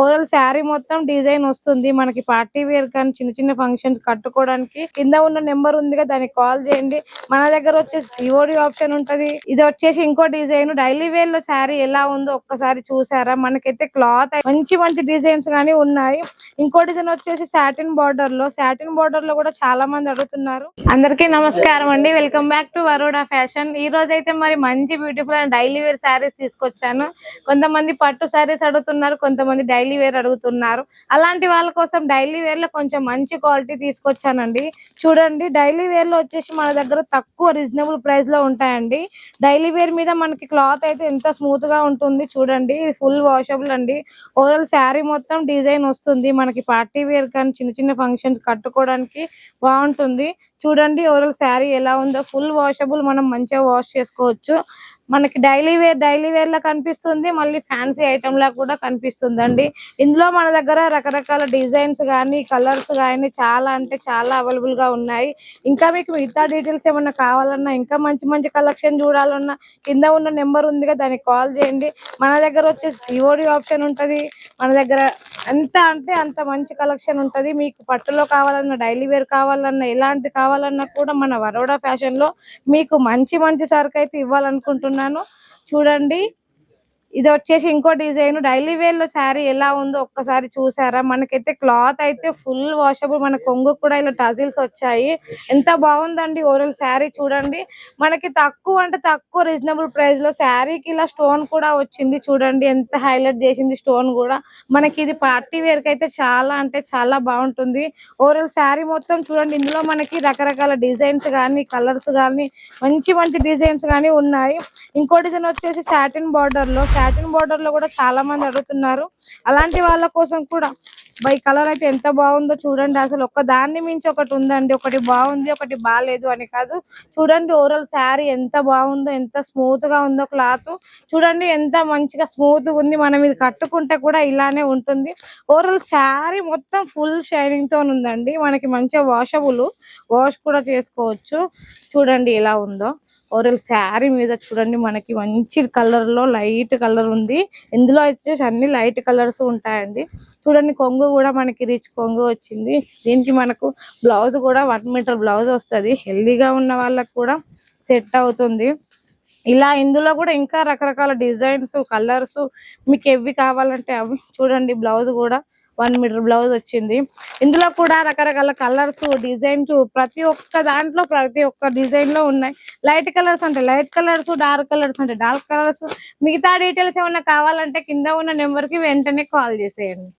Overall sari మొత్తం design వస్తుంది. మనకి పార్టీ వేర్ కానీ చిన్న చిన్న ఫంక్షన్స్ కట్టుకోవడానికి కింద ఉన్న నెంబర్ ఉందిగా దానికి కాల్ చేయండి. మన దగ్గర వచ్చేసి సిఓడి ఆప్షన్ ఉంటది. ఇది వచ్చేసి ఇంకో డిజైన్. డైలీ వేర్లో శారీ ఎలా ఉందో ఒక్కసారి చూసారా? మనకైతే క్లాత్ మంచి మంచి డిజైన్స్ గానీ ఉన్నాయి. ఇంకో డిజైన్ వచ్చేసి సాటిన్ బార్డర్లో. సాటిన్ బార్డర్లో కూడా చాలా మంది అడుగుతున్నారు. అందరికీ నమస్కారం అండి. Welcome back to Varoda fashion ఈ రోజు అయితే మరి మంచి beautiful and daily wear sarees తీసుకొచ్చాను. కొంతమంది పట్టు శారీస్ అడుగుతున్నారు కొంతమంది డైలీ డైలీ వేర్ అడుగుతున్నారు. అలాంటి వాళ్ళ కోసం డైలీ వేర్లో కొంచెం మంచి క్వాలిటీ తీసుకొచ్చానండి. చూడండి డైలీ వేర్లో వచ్చేసి మన దగ్గర తక్కువ రీజనబుల్ ప్రైస్లో ఉంటాయండి. డైలీ వేర్ మీద మనకి క్లాత్ అయితే ఎంత స్మూత్గా ఉంటుంది చూడండి. ఇది ఫుల్ వాషబుల్ అండి. ఓవరాల్ శారీ మొత్తం డిజైన్ వస్తుంది. మనకి పార్టీ వేర్ కానీ చిన్న చిన్న ఫంక్షన్స్ కట్టుకోవడానికి బాగుంటుంది. చూడండి ఓవరాల్ శారీ ఎలా ఉందో. ఫుల్ వాషబుల్ మనం మంచిగా వాష్ చేసుకోవచ్చు. మనకి డైలీ వేర్ డైలీ వేర్ లా కనిపిస్తుంది. మళ్ళీ ఫ్యాన్సీ ఐటమ్ లా కూడా కనిపిస్తుందండి. ఇందులో మన దగ్గర రకరకాల డిజైన్స్ కానీ కలర్స్ కానీ చాలా అంటే చాలా అవైలబుల్గా ఉన్నాయి. ఇంకా మీకు మిగతా డీటెయిల్స్ ఏమన్నా కావాలన్నా ఇంకా మంచి మంచి కలెక్షన్ చూడాలన్నా కింద ఉన్న నెంబర్ ఉందిగా దానికి కాల్ చేయండి. మన దగ్గర వచ్చేసి సిఓడి ఆప్షన్ ఉంటది. మన దగ్గర ఎంత అంటే అంత మంచి కలెక్షన్ ఉంటది. మీకు పట్టులో కావాలన్నా డైలీ వేర్ కావాలన్నా ఎలాంటి కావాలన్నా కూడా మన వరోడా ఫ్యాషన్లో మీకు మంచి మంచి సరుకు అయితే ఉన్నాను. చూడండి. ఇది వచ్చేసి ఇంకో డిజైన్. డైలీ వేర్లో శారీ ఎలా ఉందో ఒక్కసారి చూసారా? మనకైతే క్లాత్ అయితే ఫుల్ వాషబుల్ మన కొంగు కూడా ఇలా టజిల్స్ వచ్చాయి. ఎంత బాగుందండి ఓవరాల్ శారీ చూడండి. మనకి తక్కువ అంటే తక్కువ రీజనబుల్ ప్రైస్లో శారీకి ఇలా స్టోన్ కూడా వచ్చింది చూడండి. ఎంత హైలైట్ చేసింది స్టోన్ కూడా. మనకి ఇది పార్టీ వేర్కి అయితే చాలా అంటే చాలా బాగుంటుంది. ఓవరాల్ శారీ మొత్తం చూడండి. ఇందులో మనకి రకరకాల డిజైన్స్ కానీ కలర్స్ కానీ మంచి మంచి డిజైన్స్ కానీ ఉన్నాయి. ఇంకో డిజైన్ వచ్చేసి సాటిన్ బార్డర్లో సాటిన్ బార్డర్లో కూడా చాలా మంది అడుగుతున్నారు. అలాంటి వాళ్ళ కోసం కూడా బై కలర్ అయితే ఎంత బాగుందో చూడండి. అసలు ఒక్క దాన్ని మించి ఒకటి ఉందండి. ఒకటి బాగుంది ఒకటి బాగాలేదు అని కాదు. చూడండి ఓవరాల్ శారీ ఎంత బాగుందో ఎంత స్మూత్గా ఉందో క్లాత్ చూడండి ఎంత మంచిగా స్మూత్ ఉంది. మనం ఇది కట్టుకుంటే కూడా ఇలానే ఉంటుంది. ఓవరాల్ శారీ మొత్తం ఫుల్ షైనింగ్తో ఉందండి. మనకి మంచిగా వాషబుల్ వాష్ కూడా చేసుకోవచ్చు. చూడండి ఎలా ఉందో. ఓరల్ శారీ మీద చూడండి మనకి మంచి కలర్లో లైట్ కలర్ ఉంది. ఇందులో వచ్చేసి అన్ని లైట్ కలర్స్ ఉంటాయండి. చూడండి కొంగు కూడా మనకి రిచ్ కొంగు వచ్చింది. దీనికి మనకు బ్లౌజ్ కూడా వన్ మీటర్ బ్లౌజ్ వస్తది. హెల్దీగా ఉన్న వాళ్ళకి కూడా సెట్ అవుతుంది. ఇలా ఇందులో కూడా ఇంకా రకరకాల డిజైన్స్ కలర్స్ మీకు ఎవి కావాలంటే అవి చూడండి బ్లౌజ్ కూడా. వన్ మీటర్ బ్లౌజ్ వచ్చింది. ఇందులో కూడా రకరకాల కలర్స్ డిజైన్స్ ప్రతి ఒక్క దాంట్లో ప్రతి ఒక్క డిజైన్లో ఉన్నాయి. లైట్ కలర్స్ అంటే లైట్ కలర్స్ డార్క్ కలర్స్ అంటే డార్క్ కలర్స్. మిగతా డీటెయిల్స్ ఏమైనా కావాలంటే కింద ఉన్న నెంబర్కి వెంటనే కాల్ చేసేయండి.